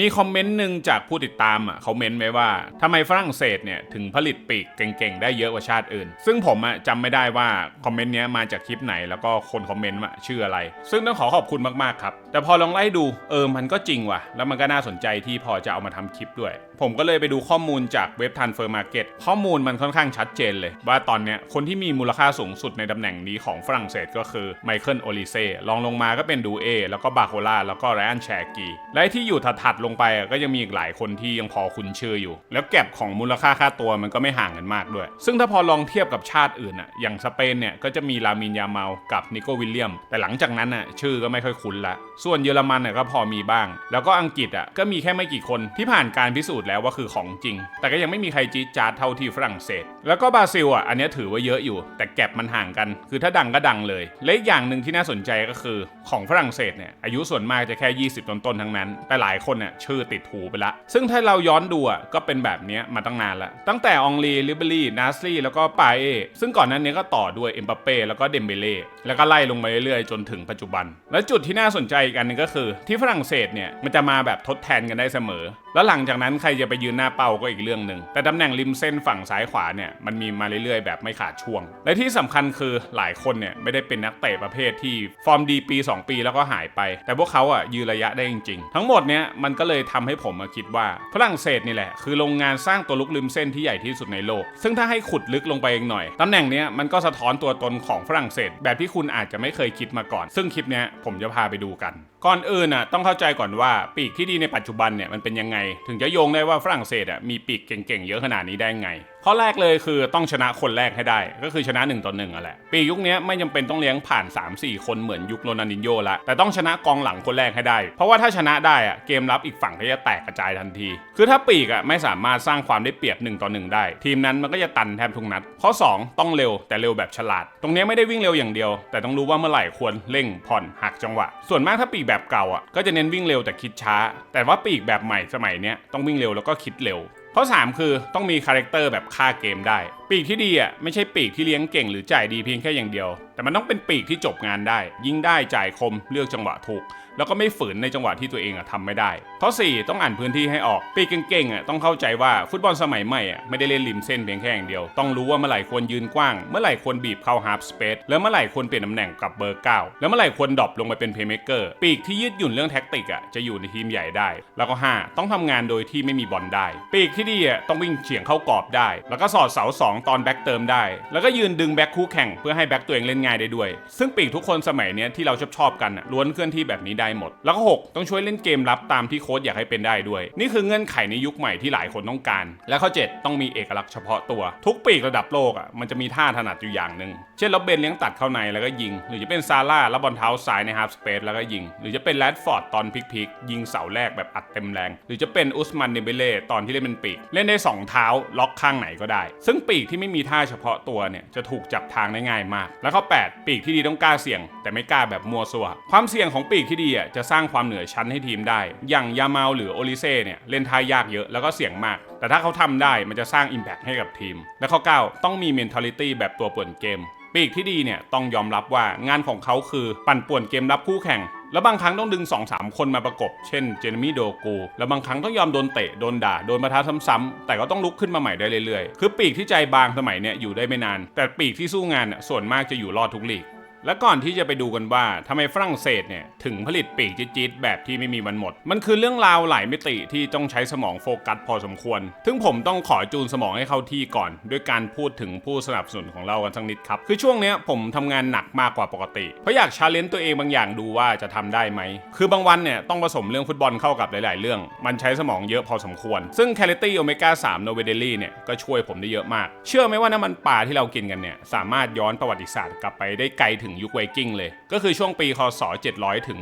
มีคอมเมนต์หนึ่งจากผู้ติดตามอะเขาเมนต์ไว้ว่าทำไมฝรั่งเศสเนี่ยถึงผลิตปีกเก่งๆ ได้เยอะกว่าชาติอื่น ซึ่งผมอะจำไม่ได้ว่าคอมเมนต์เนี้ยมาจากคลิปไหนแล้วก็คนคอมเมนต์อะชื่ออะไร ซึ่งต้องขอขอบคุณมากๆครับ แต่พอลองไล่ดูเออมันก็จริงว่ะ แล้วมันก็น่าสนใจที่พอจะเอามาทำคลิปด้วย ผมก็เลยไปดูข้อมูลจากเว็บทันเฟอร์มาร์เก็ตข้อมูลมันค่อนข้างชัดเจนเลย ว่าตอนเนี้ยคนที่มีมูลค่าสูงสุดในตำแหน่งนี้ของฝรั่งเศสก็คือไมเคิลโอลิเซ่รองลงมาก็เป็นดูเอแล้วก็บาโคล่าแล้วก็ไรอันแชกีและที่อยู่ถัดๆลงไปก็ยังมีอีกหลายคนที่ยังพอคุ้นชื่ออยู่ แล้วแก็บของมูลค่าค่าตัวมันก็ไม่ห่างกันมากด้วย ซึ่งถ้าพอลองเทียบกับชาติอื่นอะอย่างสเปนเนี่ยก็จะมีลามินยาเมากับนิโกวิลเลียม แต่หลังจากนั้นอะชื่อก็ไม่ค่อยคุ้นละ ส่วนเยอรมันอะก็พอมีบ้าง แล้วก็อังกฤษอะก็มีแค่ไม่กี่คนที่ผ่านการพิสูจน์แล้วว่าคือของจริง แต่ก็ยังไม่มีใครจี๊ดจ๊าดเท่าที่ฝรั่งเศส แล้วก็บราซิลอะอันนี้ถือว่าเยอะอยู่ แต่แก็บมันห่างกัน คือถ้าดังก็ดังเลย และอีกอย่างหนึ่งที่น่าสนใจก็คือของฝรั่งเศสเนี่ยอายุส่วนมากจะแค่ 20 ต้นๆทั้งนั้น แต่หลายคนเนี่ยชื่อติดหูไปละ ซึ่งถ้าเราย้อนดูอะก็เป็นแบบนี้มาตั้งนานละตั้งแต่องลีลิเบรี่นาสลี่แล้วก็ปาเอซึ่งก่อนนั้นเนี้ยก็ต่อด้วยเอ็มบัปเป้แล้วก็เดมเบเล่แล้วก็ไล่ลงมาเรื่อยๆ จนถึงปัจจุบัน และจุดที่น่าสนใจอีกอันหนึงก็คือ ที่ฝรั่งเศสเนี่ยมันจะมาแบบทดแทนกันได้เสมอแล้วหลังจากนั้นใครจะไปยืนหน้าเป้าก็อีกเรื่องหนึ่งแต่ตำแหน่งริมเส้นฝั่งซ้ายขวาเนี่ยมันมีมาเรื่อยๆ แบบไม่ขาดช่วง และที่สำคัญคือหลายคนเนี่ยไม่ได้เป็นนักเตะประเภทที่ฟอร์มดีปี 2 ปีแล้วก็หายไป แต่พวกเขาอะยืนระยะได้จริง ๆ ทั้งหมดเนี้ยมันก็เลยทำให้ผมมาคิดว่าฝรั่งเศสนี่แหละ คือโรงงานสร้างตัวลุกริมเส้นที่ใหญ่ที่สุดในโลก ซึ่งถ้าให้ขุดลึกลงไปเองหน่อยตำแหน่งเนี้ยมันก็สะท้อนตัวตนของฝรั่งเศส แบบที่คุณอาจจะไม่เคยคิดมาก่อน ซึ่งคลิปเนี้ยผมจะพาไปดูกัน ก่อนอื่นอะต้องเข้าใจก่อนว่าปีกที่ดีในปัจจุบันเนี่ยมันเป็นยังไงถึงจะโยงได้ว่าฝรั่งเศสอะมีปีกเก่งๆเยอะขนาดนี้ได้ไงข้อแรกเลยคือต้องชนะคนแรกให้ได้ ก็คือชนะ1ต่อ1อะแหละ ปียุคนี้ไม่จำเป็นต้องเลี้ยงผ่าน 3-4 คนเหมือนยุคโรนัลดินโญ่ละ แต่ต้องชนะกองหลังคนแรกให้ได้ เพราะว่าถ้าชนะได้อะเกมรับอีกฝั่งก็จะแตกกระจายทันที คือถ้าปีกอะไม่สามารถสร้างความได้เปรียบ1ต่อ1ได้ ทีมนั้นมันก็จะตันแทบทุกนัด ข้อ 2 ต้องเร็วแต่เร็วแบบฉลาด ตรงนี้ไม่ได้วิ่งเร็วอย่างเดียว แต่ต้องรู้ว่าเมื่อไหร่ควรเร่งผ่อนหักจังหวะ ส่วนมากถ้าปีกแบบเก่าอะก็จะเน้นวิ่งเร็วแต่คิดช้า แต่ว่าปีกแบบใหม่สมัยเนี้ยต้องวิ่งเร็วแล้วก็คิดเร็วข้อ 3 คือต้องมีคาแรคเตอร์แบบฆ่าเกมได้ ปีกที่ดีอะไม่ใช่ปีกที่เลี้ยงเก่งหรือจ่ายดีเพียงแค่อย่างเดียว แต่มันต้องเป็นปีกที่จบงานได้ ยิงได้จ่ายคมเลือกจังหวะถูก แล้วก็ไม่ฝืนในจังหวะที่ตัวเองอะทำไม่ได้ข้อ4ต้องอ่านพื้นที่ให้ออกปีกเก่งๆอะต้องเข้าใจว่าฟุตบอลสมัยใหม่อะไม่ได้เล่นริมเส้นเพียงแค่อย่างเดียว ต้องรู้ว่าเมื่อไหร่ควรยืนกว้าง เมื่อไหร่ควรบีบเข้าฮาร์ฟสเปซแล้วเมื่อไหร่ควรเปลี่ยนตำแหน่งกับเบอร์9แล้วเมื่อไหร่ควรดรอปลงไปเป็นเพย์เมเกอร์ปีกที่ยืดหยุ่นเรื่องแท็กติกอะจะอยู่ในทีมใหญ่ได้ แล้วก็ 5 ต้องทำงานโดยที่ไม่มีบอลได้ ปีกที่ดีอะต้องวิ่งเฉียงเข้ากรอบได้ แล้วก็สอดเสาสองตอนแบ็กเติมได้ แล้วก็ยืนดึงแบ็คคู่แข่งเพื่อให้แบ็คตัวเองเล่นง่ายได้ด้วย ซึ่งปีกทุกคนสมัยนี้ที่เราชอบชอบกันล้วนเคลื่อนที่แบบนี้ได้หมด แล้วก็ 6 ต้องช่วยเล่นเกมรับตามที่โค้ชอยากให้เป็นได้ด้วย นี่คือเงื่อนไขในยุคใหม่ที่หลายคนต้องการ และข้อ 7 ต้องมีเอกลักษณ์เฉพาะตัว ทุกปีกระดับโลกอะมันจะมีท่าถนัดอยู่อย่างหนึ่งเช่นล็อบเบนเลี้ยงตัดเข้าในแล้วก็ยิง หรือจะเป็นซาร่ารับบอลเท้าซ้ายในฮาร์ฟสเปซแล้วก็ยิง หรือจะเป็นแรดฟอร์ดตอนพลิกๆยิงเสาแรกแบบอัดเต็มแรง หรือจะเป็นอุสมันเดเบเล่ตอนที่เล่นเป็นปีก เล่นได้สองเท้าล็อกข้างไหนก็ได้ ซึ่งปีกที่ไม่มีท่าเฉพาะตัวเนี่ยจะถูกจับทางได้ง่ายมาก แล้วข้อ8 ปีกที่ดีต้องกล้าเสี่ยง แต่ไม่กล้าแบบมัวสัวความเสี่ยงของปีกที่ดีอะจะสร้างความเหนือชั้นให้ทีมได้ อย่างยามาหรือโอลิเซ่เนี่ยเล่นท่ายากเยอะแล้วก็เสี่ยงมาก แต่ถ้าเขาทำได้มันจะสร้าง Impact ให้กับทีม และข้อ 9 ต้องมี mentality แบบตัวป่วนเกม ปีกที่ดีเนี่ยต้องยอมรับว่างานของเขาคือปั่นป่วนเกมรับคู่แข่ง แล้วบางครั้งต้องดึง 2-3 คนมาประกบ เช่นเจนมี่โดกู แล้วบางครั้งต้องยอมโดนเตะ โดนด่า โดนมาท้าซ้ำๆแต่ก็ต้องลุกขึ้นมาใหม่ได้เรื่อยๆ คือปีกที่ใจบางสมัยเนี่ยอยู่ได้ไม่นาน แต่ปีกที่สู้งานน่ะส่วนมากจะอยู่รอดทุกลีก และก่อนที่จะไปดูกันว่าทำไมฝรั่งเศสเนี่ยถึงผลิตปีกจี๊ดๆแบบที่ไม่มีวันหมด มันคือเรื่องราวหลายมิติที่ต้องใช้สมองโฟกัสพอสมควรซึ่งผมต้องขอจูนสมองให้เข้าที่ก่อน ด้วยการพูดถึงผู้สนับสนุนของเรากันสักนิดครับ คือช่วงเนี้ยผมทำงานหนักมากกว่าปกติ เพราะอยากชาเลนจ์ตัวเองบางอย่างดูว่าจะทำได้ไหม คือบางวันเนี่ยต้องผสมเรื่องฟุตบอลเข้ากับหลาย ๆ เรื่อง มันใช้สมองเยอะพอสมควร ซึ่งแคลตี้โอเมก้า3โนเวเดลี่เนี่ยก็ช่วยผมได้เยอะมาก เชื่อไหมว่าน้ำมันปลาที่เรากินกันเนี่ยสามารถย้อนประวัติศาสตร์กลับไปได้ไกลถึงยุคไวกิ้งเลย ก็คือช่วงปีคศ 700 ถึง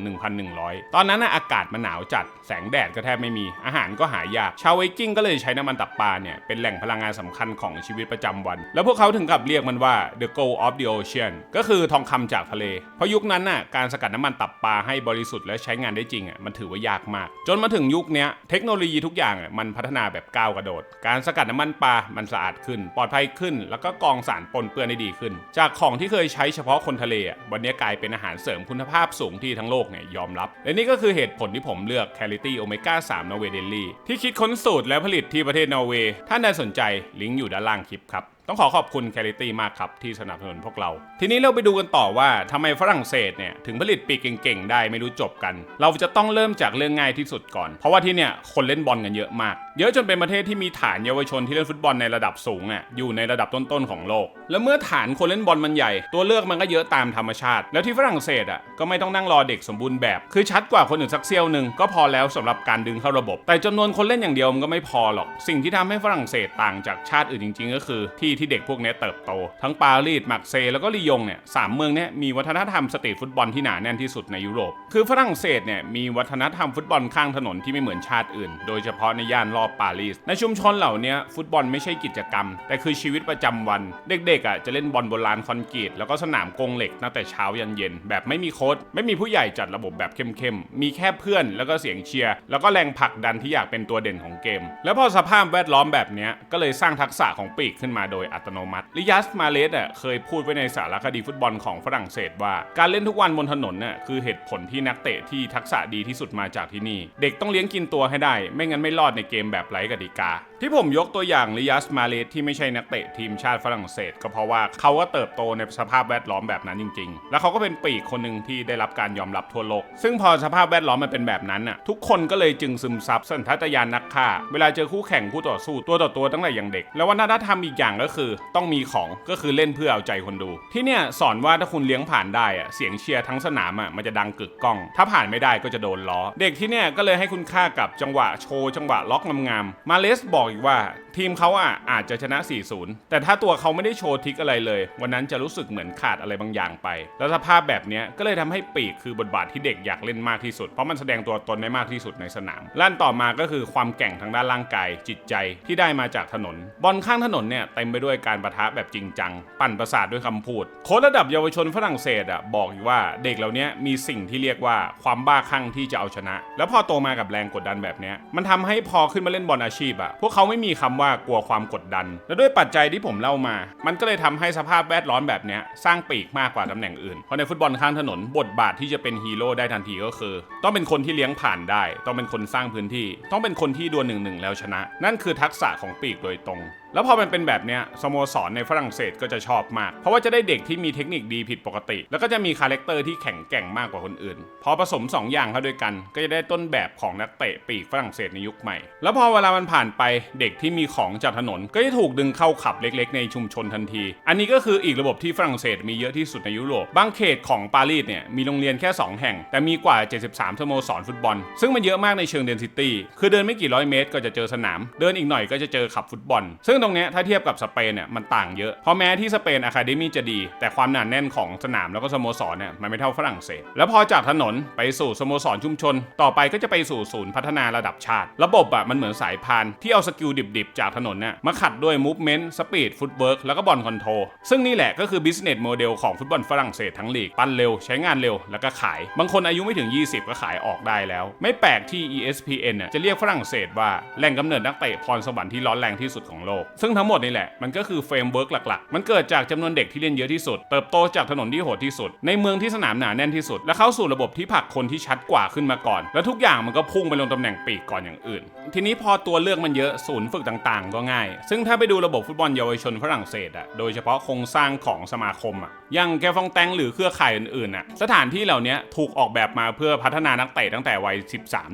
1,100 ตอนนั้นน่ะอากาศมันหนาวจัด แสงแดดก็แทบไม่มี อาหารก็หายาก ชาวไวกิ้งก็เลยใช้น้ำมันตับปลาเนี่ยเป็นแหล่งพลังงานสำคัญของชีวิตประจำวัน แล้วพวกเขาถึงกับเรียกมันว่า the gold of the ocean ก็คือทองคำจากทะเล เพราะยุคนั้นน่ะการสกัดน้ำมันตับปลาให้บริสุทธิ์และใช้งานได้จริงอะมันถือว่ายากมาก จนมาถึงยุคนี้เทคโนโลยีทุกอย่างมันพัฒนาแบบก้าวกระโดด การสกัดน้ำมันปลามันสะอาดขึ้น ปลอดภัยขึ้น แล้วก็กองสารปนเปื้อนได้ดีขึ้น จากของที่เคยใช้เฉพาะคนทะเลย์วันนี้กลายเป็นอาหารเสริมคุณภาพสูงที่ทั้งโลกเนี่ยยอมรับ และนี่ก็คือเหตุผลที่ผมเลือก c a l i t y Omega 3 Norway Daily ที่คิดค้นสูตรและผลิตที่ประเทศนอร์เวย์ท่านใดสนใจลิงก์อยู่ด้านล่างคลิปครับต้องขอขอบคุณ c a l i t y มากครับ ที่สนับสนุนพวกเรา ทีนี้เราไปดูกันต่อว่าทำไมฝรั่งเศสเนี่ย ถึงผลิตปีกเก่งๆ ได้ไม่รู้จบกัน เราจะต้องเริ่มจากเรื่องง่ายที่สุดก่อน เพราะว่าที่เนี่ยคนเล่นบอลกันเยอะมาก เยอะจนเป็นประเทศที่มีฐานเยาวชนที่เล่นฟุตบอลในระดับสูงอะอยู่ในระดับต้นๆของโลก แล้วเมื่อฐานคนเล่นบอลมันใหญ่ ตัวเลือกมันก็เยอะตามธรรมชาติ แล้วที่ฝรั่งเศสอะก็ไม่ต้องนั่งรอเด็กสมบูรณ์แบบ คือชัดกว่าคนอื่นสักเซี่ยวหนึ่งก็พอแล้วสำหรับการดึงเข้าระบบ แต่จำนวนคนเล่นอย่างเดียวมันก็ไม่พอหรอก สิ่งที่ทำให้ฝรั่งเศสต่างจากชาติอื่นจริง ๆ ก็คือ ที่ที่เด็กพวกนี้เติบโต ทั้งปารีสมักเซย์แล้วก็ลียงเนี่ยสามเมืองเนี้มีวัฒนธรรมสตรีทฟุตบอลที่หนาแน่นที่สุดในยุโรป คือฝรั่งเศสเนี่ยมีวัฒนธรรมฟุตบอลข้างถนนที่ไม่เหมือนชาติอื่น โดยเฉพาะในย่านรอบปารีส ในชุมชนเหล่านี้ฟุตบอลไม่ใช่กิจกรรม แต่คือชีวิตประจำวัน เด็กๆอะจะเล่นบอลโบราณคอนกรีตแล้วก็สนามกรงเหล็กตั้งแต่เช้ายันเย็น แบบไม่มีโค้ชไม่มีผู้ใหญ่จัดระบบแบบเข้มๆมีแค่เพื่อนแล้วก็เสียงเชียร์แล้วก็แรงผลักดันที่อยากเป็นตัวเด่นของเกม แล้วพอสภาพแวดล้อมแบบนี้ก็เลยสร้างทักษะของปีกขึ้นมาโดยอัตโนมัติลิยัสมาเลสอะเคยพูดไว้ในสารคดีฟุตบอลของฝรั่งเศสว่า การเล่นทุกวันบนถนนน่ะคือเหตุผลที่นักเตะที่ทักษะดีที่สุดมาจากที่นี่ เด็กต้องเลี้ยงกินตัวให้ได้ ไม่งั้นไม่รอดในเกมแบบไร้กติกา ที่ผมยกตัวอย่างลิยัสมาเลสที่ไม่ใช่นักเตะทีมชาติฝรั่งเศส ก็เพราะว่าเขาก็เติบโตในสภาพแวดล้อมแบบนั้นจริง ๆ แล้วเขาก็เป็นปีกคนหนึ่งที่ได้รับการยอมรับทั่วโลก ซึ่งพอสภาพแวดล้อมมันเป็นแบบนั้นน่ะทุกคนก็เลยจึงซึมซับสัญชาตญาณนักฆ่า เวลาเจอคู่แข่งคู่ต่อสู้ตัวต่อตัวตั้งแต่อย่างเด็ก แล้ววัฒนธรรมอีกอย่างก็คือ ต้องมีของก็คือเล่นเพื่อเอาใจคนดู ที่เนี่ยสอนว่าถ้าคุณเลี้ยงผ่านได้อะเสียงเชียร์ทั้งสนามอะมันจะดังกึกก้อง ถ้าผ่านไม่ได้ก็จะโดนล้อ เด็กที่เนี่ยก็เลยให้คุณค่ากับจังหวะโชว์จังหวะล็อกงาม มาเลสบอกอีกว่า ทีมเขาอะอาจจะชนะ 4-0 แต่ถ้าตัวเขาไม่ได้โชว์ทิกอะไรเลย วันนั้นจะรู้สึกเหมือนขาดอะไรบางอย่างไป แล้วสภาพแบบนี้ก็เลยทำให้ปีกคือบทบาทที่เด็กอยากเล่นมากที่สุด เพราะมันแสดงตัวตนได้มากที่สุดในสนามลั่นต่อมาก็คือความแก่งทางด้านร่างกายจิตใจที่ได้มาจากถนน บอลข้างถนนเนี่ยเต็มไปด้วยการประทะแบบจริงจัง ปั่นประสาทด้วยคำพูด โค้ชระดับเยาวชนฝรั่งเศสอะบอกอีกว่าเด็กเหล่านี้มีสิ่งที่เรียกว่าความบ้าคลั่งที่จะเอาชนะ แล้วพอโตมากับแรงกดดันแบบนี้มันทำให้พอขึ้นมาเล่นบอลอาชีพอะพวกเขาไม่มีคำว่ากลัวความกดดัน และด้วยปัจจัยที่ผมเล่ามา มันก็เลยทำให้สภาพแวดล้อมแบบนี้สร้างปีกมากกว่าตำแหน่งอื่น เพราะในฟุตบอลข้างถนนบทบาทที่จะเป็นฮีโร่ได้ทันทีก็คือ ต้องเป็นคนที่เลี้ยงผ่านได้ ต้องเป็นคนสร้างพื้นที่ ต้องเป็นคนที่ดวลหนึ่งหนึ่งแล้วชนะ นั่นคือทักษะของปีกโดยตรงแล้วพอมันเป็นแบบเนี้ยสโมสรในฝรั่งเศสก็จะชอบมาก เพราะว่าจะได้เด็กที่มีเทคนิคดีผิดปกติ แล้วก็จะมีคาแรคเตอร์ที่แข็งแกร่งมากกว่าคนอื่น พอผสม 2 อย่างเข้าด้วยกัน ก็จะได้ต้นแบบของนักเตะปีกฝรั่งเศสในยุคใหม่ แล้วพอเวลามันผ่านไปเด็กที่มีของจากถนน ก็จะถูกดึงเข้าขับเล็ก ๆ ในชุมชนทันที อันนี้ก็คืออีกระบบที่ฝรั่งเศสมีเยอะที่สุดในยุโรป บางเขตของปารีสเนี่ยมีโรงเรียนแค่ 2 แห่ง แต่มีกว่า 73 สโมสรฟุตบอล ซึ่งมันเยอะมากในเชิงเดนซิตี้ คือเดินไม่กี่ร้อยเมตรก็จะเจอสนาม เดินอีกหน่อยก็จะเจอขับฟุตบอล ซึ่งตรงนี้ถ้าเทียบกับสเปนเนี่ยมันต่างเยอะ เพราะแม้ที่สเปนอะคาเดมี่จะดี แต่ความหนาแน่นของสนามแล้วก็สโมสรเนี่ยมันไม่เท่าฝรั่งเศส แล้วพอจากถนนไปสู่สโมสรชุมชน ต่อไปก็จะไปสู่ศูนย์พัฒนาระดับชาติ ระบบอะมันเหมือนสายพานที่เอาสกิลดิบๆจากถนนเนี่ยมาขัดด้วยมูฟเมนต์สปีดฟุตเวิร์กแล้วก็บอลคอนโทรลซึ่งนี่แหละก็คือ business model ของฟุตบอลฝรั่งเศสทั้งลีก ปั้นเร็วใช้งานเร็วแล้วก็ขาย บางคนอายุไม่ถึง 20 ก็ขายออกได้แล้ว ไม่แปลกที่ ESPN จะเรียกฝรั่งเศสว่าแหล่งกำเนิดนักเตะพรสวรรค์ที่ร้อนแรงที่สุดของโลก ซึ่งทั้งหมดนี่แหละมันก็คือเฟรมเวิร์กหลักๆ มันเกิดจากจำนวนเด็กที่เล่นเยอะที่สุด เติบโตจากถนนที่โหดที่สุด ในเมืองที่สนามหนาแน่นที่สุด และเข้าสู่ระบบที่ผลักคนที่ชัดกว่าขึ้นมาก่อน แล้วทุกอย่างมันก็พุ่งไปลงตำแหน่งปีกก่อนอย่างอื่น ทีนี้พอตัวเลือกมันเยอะศูนย์ฝึกต่างๆก็ง่าย ซึ่งถ้าไปดูระบบฟุตบอลเยาวชนฝรั่งเศสอะโดยเฉพาะโครงสร้างของสมาคมอะอย่างแกฟองแตงหรือเครือข่ายอื่นๆอะสถานที่เหล่านี้ถูกออกแบบมาเพื่อพัฒนานักเตะตั้งแต่วัย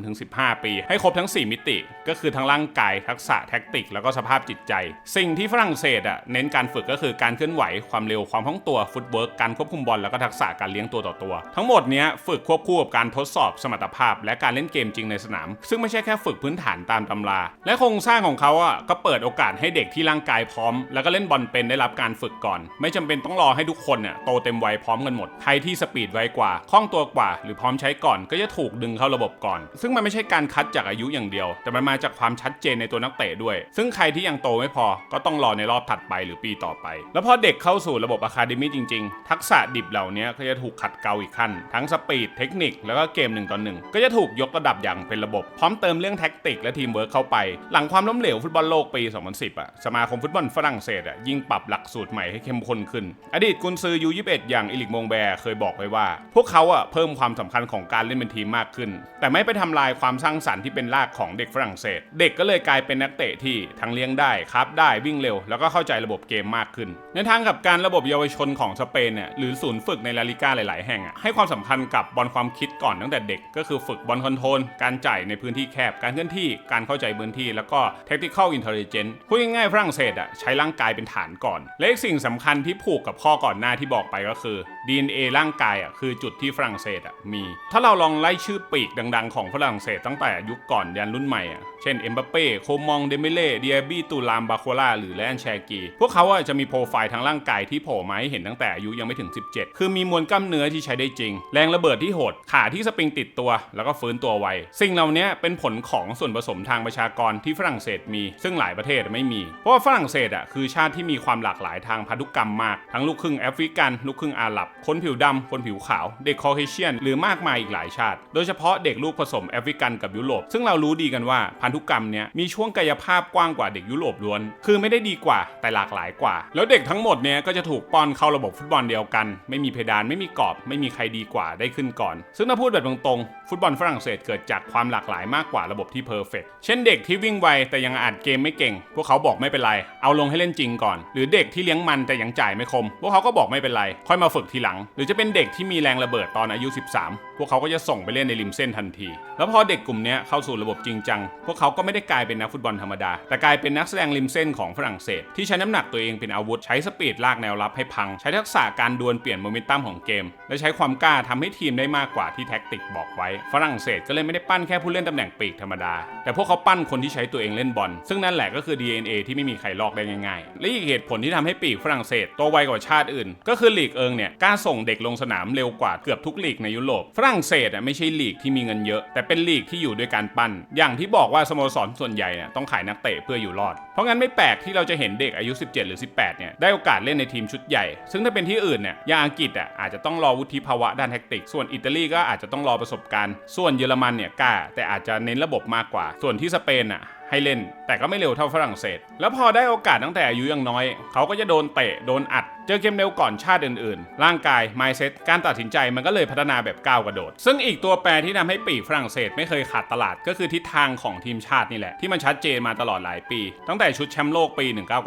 13-15 ปี ให้ครบทั้ง 4 มิติ ก็คือทั้งร่างกายทักษะแท็กติก แล้วก็สภาพจิตใจ สิ่งที่ฝรั่งเศสอะเน้นการฝึกก็คือการเคลื่อนไหวความเร็วความคล่องตัวฟุตเวิร์กการควบคุมบอลแล้วก็ทักษะการเลี้ยงตัวต่อตัว ทั้งหมดนี้ฝึกควบคู่กับการทดสอบสมรรถภาพ และการเล่นเกมจริงในสนาม ซึ่งไม่ใช่แค่ฝึกพื้นฐานตามตำรา และโครงสร้างของเขาอะก็เปิดโอกาสให้เด็กที่ร่างกายพร้อม แล้วก็เล่นบอลเป็นได้รับการฝึกก่อน ไม่จำเป็นต้องรอให้ทุกคนเนี่ยโตเต็มวัยพร้อมกันหมดใครที่สปีดไวกว่าคล่องตัวกว่า หรือพร้อมใช้ก่อนก็จะถูกดึงเข้าระบบก่อน ซึ่งมันไม่ใช่การคัดจากอายุอย่างเดียว แต่มันมาจากความชัดเจนในตัวนักเตะด้วย ซึ่งใครที่ยังโตไม่พอก็ต้องรอในรอบถัดไปหรือปีต่อไป แล้วพอเด็กเข้าสู่ระบบอะคาเดมี่จริงๆ ทักษะดิบเหล่านี้ก็จะถูกขัดเกลาอีกขั้น ทั้งสปีดเทคนิคแล้วก็เกมหนึ่งต่อหนึ่งก็จะถูกยกระดับอย่างเป็นระบบพร้อมเติมเรื่องแท็กติกและทีมเวิร์คเข้าไป หลังความล้มเหลวฟุตบอลโลกปี 2010อะสมาคมฟุตบอลฝรั่งเศสอะยิ่งปรับหลักสูตรใหม่ให้เข้มข้นขึ้น อดีตกุนซือยู21อย่างอิลิกมงแบร์เคยบอกไว้ว่า พวกเขาอะเพิ่มความสำคัญของการเล่นเป็นทีมมากขึ้น แต่ไม่ไปทำลายความสร้างสรรค์ที่เป็นรากของเด็กฝรั่งเศส เด็กก็เลยกลายเป็นนักเตะที่ทั้งเลี้ยงได้ครับได้วิ่งเร็ว แล้วก็เข้าใจระบบเกมมากขึ้น ในทางกับการระบบเยาวชนของสเปนเนี่ยหรือศูนย์ฝึกในลาลิก้าหลาย ๆ แห่งอะให้ความสำคัญกับบอลความคิดก่อนตั้งแต่เด็ก ก็คือฝึกบอลคอนโทรลการจ่ายในพื้นที่แคบการเคลื่อนที่การเข้าใจพื้นที่แล้วก็ tactical intelligence พูดง่ายๆฝรั่งเศสอะใช้ร่างกายเป็นฐานก่อน และอีกสิ่งสำคัญที่ผูกกับข้อก่อนหน้าที่บอกไปก็คือ DNA ร่างกายอะคือจุดที่ฝรั่งเศสอะมี ถ้าเราลองไล่ชื่อปีกดัง ๆ ของฝรั่งเศสตั้งแต่ยุคก่อนยันรุ่นใหม่อะเช่นเอ็มบัปเป้โคมองเดเมเล่เดียบี้ตูลามบาโคล่าหรือแลนแชกีพวกเขาอะจะมีโปรไฟล์ทางร่างกายที่โผล่มาให้เห็นตั้งแต่อายุยังไม่ถึง 17 คือมีมวลกล้ามเนื้อที่ใช้ได้จริง แรงระเบิดที่โหดขาที่สปริงติดตัว แล้วก็ฟื้นตัวไวสิ่งเหล่านี้เป็นผลของส่วนผสมทางประชากรที่ฝรั่งเศสมีซึ่งหลายประเทศไม่มี เพราะว่าฝรั่งเศสอะคือชาติที่มีความหลากหลายทางพันธุกรรมมาก ทั้งลูกครึ่งแอฟริกัน ลูกครึ่งอาหรับ คนผิวดำคนผิวขาว เด็กคอเคเชียน หรือมากมายอีกหลายชาติ โดยเฉพาะเด็กลูกผสมแอฟริกันกับยุโรป ซึ่งเรารู้ดีกันว่าพันธุกรรมเนี้ยมีช่วงกายภาพกว้างกว่าเด็กยุโรปล้วน คือไม่ได้ดีกว่าแต่หลากหลายกว่า แล้วเด็กทั้งหมดเนี้ยก็จะถูกป้อนเข้าระบบฟุตบอลเดียวกัน ไม่มีเพดานไม่มีกรอบ ไม่มีใครดีกว่าได้ขึ้นก่อน ซึ่งถ้าพูดแบบตรงๆฟุตบอลฝรั่งเศสเกิดจากความหลากหลายมากกว่าระบบที่เพอร์เฟกเช่นเด็กที่วิ่งไวแต่ยังอ่านเกมไม่เก่ง พวกเขาบอกไม่เป็นไร เอาลงให้เล่นจริงก่อน หรือเด็กที่เลี้ยงมันแต่ยังจ่ายไม่คม พวกเขาก็บอกไม่เป็นไร ค่อยมาฝึกทีหลัง หรือจะเป็นเด็กที่มีแรงระเบิดตอนอายุ 13 พวกเขาก็จะส่งไปเล่นในริมเส้นทันที แล้วพอเด็กกลุ่มนี้เข้าสู่ระบบจริงจัง พวกเขาก็ไม่ได้กลายเป็นนักฟุตบอลธรรมดา แต่กลายเป็นนักแสดงริมเส้นของฝรั่งเศส ที่ใช้น้ำหนักตัวเองเป็นอาวุธ ใช้สปีดลากแนวรับให้พัง ใช้ทักษะการดวลเปลี่ยนโมเมนตัมของเกม และใช้ความกล้าทำให้ทีมได้มากกว่าที่แท็กติกบอกไว้ ฝรั่งเศสก็เลยไม่ได้ปั้นแค่ผู้เล่นตำแหน่งปีกธรรมดา แต่พวกเขาปั้นคนที่ใช้ตัวเองเล่นบอล ซึ่งนั่น่นแหละก็คือ DNA ที่ไม่มีใครลอกได้ง่ายๆ และอีกเหตุผลที่ทำให้ปีกฝรั่งเศสโตไวกว่าชาติอื่น ก็คือลีกเอิงเนี่ยกล้าส่งเด็กลงสนามเร็วกว่าเกือบทุกลีกในยุโรปฝรั่งเศสอะไม่ใช่ลีกที่มีเงินเยอะ แต่เป็นลีกที่อยู่ด้วยการปั้น อย่างที่บอกว่าสโมสรส่วนใหญ่เนี่ยต้องขายนักเตะเพื่ออยู่รอด เพราะงั้นไม่แปลกที่เราจะเห็นเด็กอายุ 17 หรือ 18เนี่ยได้โอกาสเล่นในทีมชุดใหญ่ ซึ่งถ้าเป็นที่อื่นเนี่ยอย่างอังกฤษอะอาจจะต้องรอวุฒิภาวะด้านแท็กติก ส่วนอิตาลีก็อาจจะต้องรอประสบการณ์ ส่วนเยอรมันเนี่ยกล้าแต่อาจจะเน้นระบบมากกว่า ส่วนที่สเปนอะ ให้เล่น แต่ก็ไม่เร็วเท่าฝรั่งเศส แล้วพอได้โอกาสตั้งแต่อายุยังน้อย เขาก็จะโดนเตะโดนอัดเจอเกมเร็วก่อนชาติอื่นๆ ร่างกาย mindset การตัดสินใจมันก็เลยพัฒนาแบบก้าวกระโดด ซึ่งอีกตัวแปรที่ทำให้ปีกฝรั่งเศสไม่เคยขาดตลาดก็คือทิศทางของทีมชาตินี่แหละ ที่มันชัดเจนมาตลอดหลายปี ตั้งแต่ชุดแชมป์โลกปี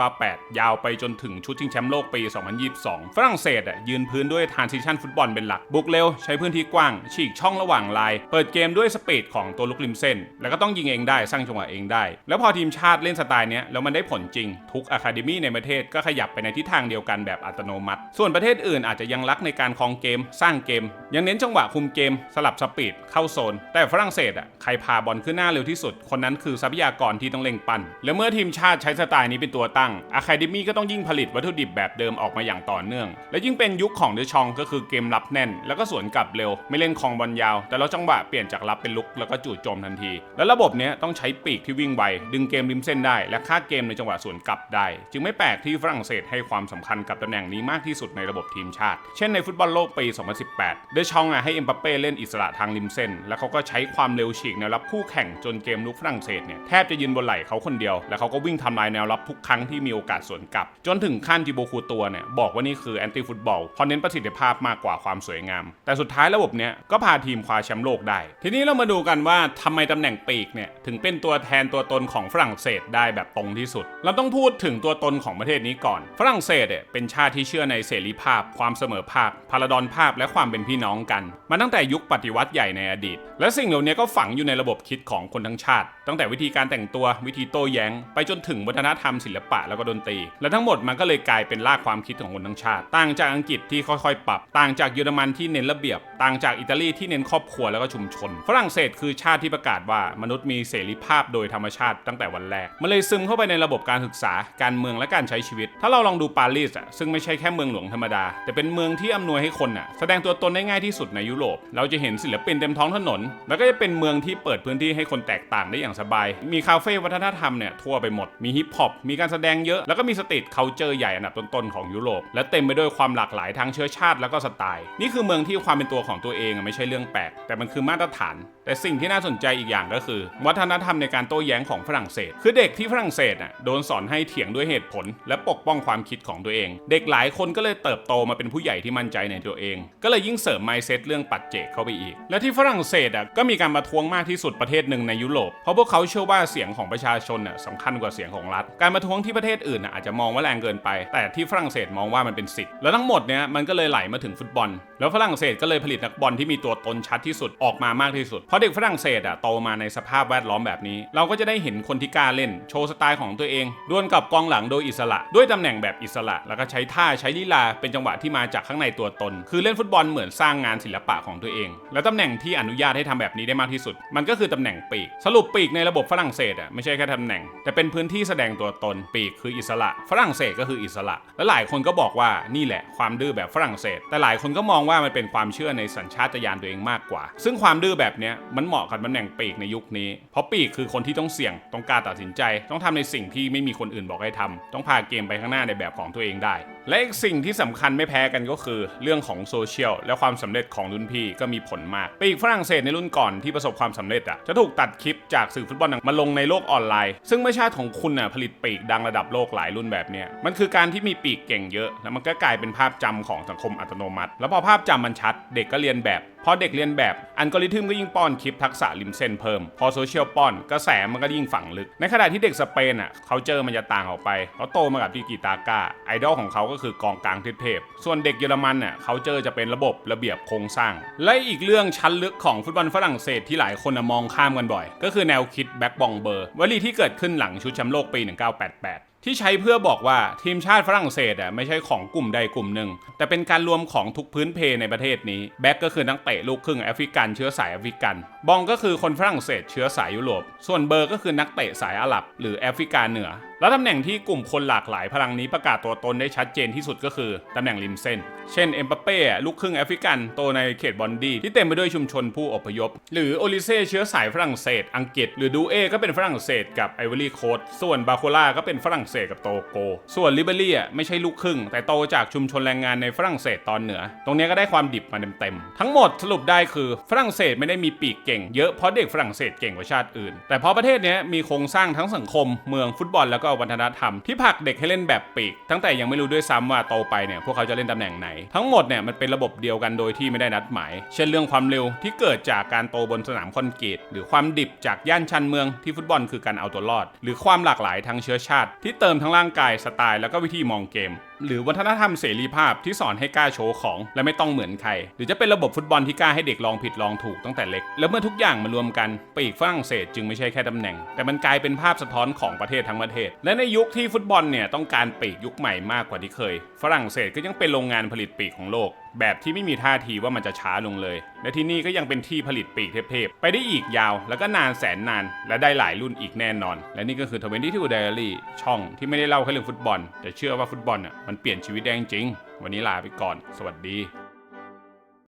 1998 ยาวไปจนถึงชุดชิงแชมป์โลกปี 2022 ฝรั่งเศสอะยืนพื้นด้วย transition ฟุตบอลเป็นหลัก บุกเร็ว ใช้พื้นที่กว้าง ฉีกช่องระหว่างลาย เปิดเกมด้วยสปีดของตัวลุกริมเส้น แล้วก็ต้องยิงเองได้สร้างจังหวะเองได้ แล้วพอทีมชาติเล่นสไตล์เนี้ยแล้วมันได้ผลจริงทุกอะคาเดมี่ในประเทศก็ขยับไปในทิศทางเดียวกันแบบอัตโนมัติ ส่วนประเทศอื่นอาจจะยังรักในการครองเกม สร้างเกม ยังเน้นจังหวะคุมเกม สลับสปีดเข้าโซน แต่ฝรั่งเศสอะใครพาบอลขึ้นหน้าเร็วที่สุด คนนั้นคือทรัพยากรที่ต้องเล่งปั้นและเมื่อทีมชาติใช้สไตล์นี้เป็นตัวตั้งอะคาเดมี่ก็ต้องยิ่งผลิตวัตถุดิบแบบเดิมออกมาอย่างต่อเนื่อง และยิ่งเป็นยุคของเดชองก็คือเกมรับแน่น แล้วก็สวนกลับเร็ว ไม่เล่นคองบอลยาว แต่เราจังหวะเปลี่ยนจากรับเป็นลุกแล้วก็จู่โจมทันที และระบบเนี้ยต้องใช้ปีกที่วิ่งไวดึงเกมริมเส้นได้ และฆ่าเกมในจังหวะสวนกลับได้ จึงไม่แปลกที่ฝรั่งเศสให้ความสำคัญกับตำแหน่งนี้มากที่สุดในระบบทีมชาติ เช่นในฟุตบอลโลกปี 2018 เดชองอะให้เอ็มบัปเป้เล่นอิสระทางริมเส้น แล้วเขาก็ใช้ความเร็วฉีกแนวรับคู่แข่งจนเกมลุกฝรั่งเศสเนี่ยแทบจะยืนบนไหล่เขาคนเดียว แล้วเขาก็วิ่งทำลายแนวรับทุกครั้งที่มีโอกาสสวนกลับ จนถึงขั้นจิโบคูตัวเนี่ยบอกว่านี่คือแอนตี้ฟุตบอลเพราะเน้นประสิทธิภาพมากกว่าความสวยงาม แต่สุดท้ายระบบเนี้ยก็พาทีมคว้าแชมป์โลกได้ ทีนี้เรามาดูกันว่าทำไมตำแหน่งปีกเนี่ยถึงเป็นตัวแทนตัวตนของฝรั่งเศสได้แบบตรงที่สุด เราต้องพูดถึงตัวตนของประเทศนี้ก่อน ฝรั่งเศสเนี่ยเป็นชาติที่เชื่อในเสรีภาพ ความเสมอภาคพาราดอนภาพและความเป็นพี่น้องกัน มาตั้งแต่ยุคปฏิวัติใหญ่ในอดีต และสิ่งเหล่านี้ก็ฝังอยู่ในระบบคิดของคนทั้งชาติ ตั้งแต่วิธีการแต่งตัววิธีโต้แย้ง ไปจนถึงวัฒนธรรมศิลปะแล้วก็ดนตรี และทั้งหมดมันก็เลยกลายเป็นรากความคิดของคนทั้งชาติ ต่างจากอังกฤษที่ค่อยๆ ปรับ ต่างจากเยอรมันที่เน้นระเบียบ ต่างจากอิตาลีที่เน้นครอบครัวแล้วก็ชุมชน ฝรั่งเศสคือชาติที่ประกาศว่ามนุษย์มีเสรีภาพโดยธรรมชาติตั้งแต่วันแรกมันเลยซึมเข้าไปในระบบการศึกษา การเมืองและการใช้ชีวิต ถ้าเราลองดูปารีสอะซึ่งไม่ใช่แค่เมืองหลวงธรรมดา แต่เป็นเมืองที่อำนวยให้คนอะแสดงตัวตนได้ง่ายที่สุดในยุโรป เราจะเห็นศิลปินเต็มท้องถนน แล้วก็จะเป็นเมืองที่เปิดพื้นที่ให้คนแตกต่างได้อย่างสบาย มีคาเฟ่วัฒนธรรมเนี่ยทั่วไปหมด มีฮิปฮอป มีการแสดงเยอะ แล้วก็มีสตรีทเคาเจอร์ใหญ่อันดับต้นๆของยุโรป และเต็มไปด้วยความหลากหลายทางเชื้อชาติแล้วก็สไตล์ นี่คือเมืองที่ความเป็นตัวของตัวเองอะไม่ใช่เรื่องแปลก แต่มันคือมาตรฐาน แต่สิ่งที่น่าสนใจอีกอย่างก็คือ วัฒนธรรมในการโต้แย้งของฝรั่งเศส คือเด็กที่ฝรั่งเศสอะโดนสอนให้เถียงด้วยเหตุผล และปกป้องความคิดของตัวเอง เด็กหลายคนก็เลยเติบโตมาเป็นผู้ใหญ่ที่มั่นใจในตัวเอง ก็เลยยิ่งเสริมไมเซ็ตเรื่องปัจเจกเข้าไปอีก และที่ฝรั่งเศสอะก็มีการมาทวงมากที่สุดประเทศหนึ่งในยุโรปเพราะพวกเขาเชื่อว่าเสียงของประชาชนอะสำคัญกว่าเสียงของรัฐ การมาทวงที่ประเทศอื่นอะอาจจะมองว่าแรงเกินไป แต่ที่ฝรั่งเศสมองว่ามันเป็นสิทธิ์แล้วทั้งหมดเนี้ยมันก็เลยไหลมาถึงฟุตบอล แล้วฝรั่งเศสก็เลยผลิตนักบอลที่มีตัวตนชัดที่สุดออกมามากที่สุดเพราะเด็กฝรั่งเศสอะโตมาในสภาพแวดล้อมแบบนี้ เราก็จะได้เห็นคนที่กล้าเล่นโชว์สไตล์ของตัวเองดวลกับกองหลังโดยอิสระ ด้วยตำแหน่งแบบอิสระแล้วก็ใช้ท่าใช้ลีลาเป็นจังหวะที่มาจากข้างในตัวตน คือเล่นฟุตบอลเหมือนสร้างงานศิลปะของตัวเอง แล้วตำแหน่งที่อนุญาตให้ทำแบบนี้ได้มากที่สุด มันก็คือตำแหน่งปีก สรุปปีกในระบบฝรั่งเศสอะไม่ใช่แค่ตำแหน่ง แต่เป็นพื้นที่แสดงตัวตนปีกคืออิสระ ฝรั่งเศสก็คืออิสระ และหลายคนก็บอกว่านี่แหละความดื้อแบบฝรั่งเศส แต่หลายคนก็มองว่ามันเป็นความเชื่อในสัญชาตญาณตัวเองมากกว่า ซึ่งความดื้อแบบนี้มันเหมาะกับตำแหน่งปีกในยุคนี้ เพราะปีกคือคนที่ต้องเสี่ยงต้องกล้าตัดสินใจ ต้องทำในสิ่งที่ไม่มีคนอื่นบอกให้ทำต้องพาเกมไปข้างหน้าในแบบของตัวเองได้และอีกสิ่งที่สำคัญไม่แพ้กันก็คือ เรื่องของโซเชียลและความสำเร็จของรุ่นพี่ก็มีผลมากปีกฝรั่งเศสในรุ่นก่อนที่ประสบความสำเร็จอะจะถูกตัดคลิปจากสื่อฟุตบอลมาลงในโลกออนไลน์ ซึ่งไม่ใช่ของคุณอะผลิตปีกดังระดับโลกหลายรุ่นแบบเนี้ยมันคือการที่มีปีกเก่งเยอะ แล้วมันก็กลายเป็นภาพจำของสังคมอัตโนมัติ แล้วพอภาพจำมันชัด เด็กก็เรียนแบบ พอเด็กเรียนแบบอัลกอริทึมก็ยิ่งป้อนคลิปทักษะริมเส้นเพิ่ม พอโซเชียลป้อนกระแสมันก็ยิ่งฝังลึก ในขณะที่เด็กสเปนอะเขาเจอมันจะต่างออกไปเขาโตมากับดิกิตาก้าไอดอลของเขาก็คือกองกลางเทพส่วนเด็กเยอรมันอะเขาเจอจะเป็นระบบระเบียบโครงสร้าง และอีกเรื่องชั้นลึกของฟุตบอลฝรั่งเศสที่หลายคนมองข้ามกันบ่อย ก็คือแนวคิดแบ็กบองเบอร์วลีที่เกิดขึ้นหลังชุดแชมป์โลกปี 1988 ที่ใช้เพื่อบอกว่าทีมชาติฝรั่งเศสอะไม่ใช่ของกลุ่มใดกลุ่มหนึ่ง แต่เป็นการรวมของทุกพื้นเพในประเทศนี้แบ็กก็คือนักเตะลูกครึ่งแอฟริกันเชื้อสายแอฟริกันบองก็คือคนฝรั่งเศสเชื้อสายยุโรปส่วนเบอร์ก็คือนักเตะสายอาหรับ หรือแอฟริกาเหนือแล้วตำแหน่งที่กลุ่มคนหลากหลายพลังนี้ประกาศตัวตนได้ชัดเจนที่สุดก็คือตำแหน่งริมเส้น เช่นเอ็มบัปเป้ลูกครึ่งแอฟริกันโตในเขตบอนดี ที่เต็มไปด้วยชุมชนผู้อพยพ หรือโอลิเซ่เชื้อสายฝรั่งเศส อังกฤษ หรือดูเอก็เป็นฝรั่งเศสกับไอวอรี่โคสส่วนบาโคล่าก็เป็นฝรั่งเศสกับโตโก ส่วนลิเบรี่ไม่ใช่ลูกครึ่ง แต่โตจากชุมชนแรงงานในฝรั่งเศสตอนเหนือ ตรงนี้ก็ได้ความดิบมาเต็มๆทั้งหมดสรุปได้คือฝรั่งเศสไม่ได้มีปีกเก่งเยอะเพราะเด็กฝรั่งเศสเก่งกว่าชาติอื่น แต่เพราะประเทศนี้มีโครงสร้างทั้งสังคมเมืองฟุตบอลแล้วก็วัฒนธรรมที่ผลักเด็กให้เล่นแบบปีก ตั้งแต่ยังไม่รู้ด้วยซ้ำว่าโตไปเนี่ยพวกเขาจะเล่นตำแหน่งไหน ทั้งหมดเนี่ยมันเป็นระบบเดียวกันโดยที่ไม่ได้นัดหมาย เช่นเรื่องความเร็วที่เกิดจากการโตบนสนามคอนกรีตหรือความดิบจากย่านชันเมืองที่ฟุตบอลคือการเอาตัวรอด หรือความหลากหลายทางเชื้อชาติ ที่เติมทั้งร่างกายสไตล์แล้วก็วิธีมองเกมหรือวัฒนธรรมเสรีภาพที่สอนให้กล้าโชว์ของและไม่ต้องเหมือนใคร หรือจะเป็นระบบฟุตบอลที่กล้าให้เด็กลองผิดลองถูกตั้งแต่เล็ก แล้วเมื่อทุกอย่างมารวมกันปีกฝรั่งเศสจึงไม่ใช่แค่ตำแหน่ง แต่มันกลายเป็นภาพสะท้อนของประเทศทั้งประเทศ และในยุคที่ฟุตบอลเนี่ยต้องการปีกยุคใหม่มากกว่าที่เคย ฝรั่งเศสก็ยังเป็นโรงงานผลิตปีกของโลก แบบที่ไม่มีท่าทีว่ามันจะช้าลงเลย และที่นี่ก็ยังเป็นที่ผลิตปีกเทพๆ ไปได้อีกยาวแล้วก็นานแสนนาน และได้หลายรุ่นอีกแน่นอน และนี่ก็คือ 22 Diary ช่องที่ไม่ได้เล่าแค่เรื่องฟุตบอล แต่เชื่อว่าฟุตบอลอะมันเปลี่ยนชีวิตได้จริง วันนี้ลาไปก่อน สวัสดี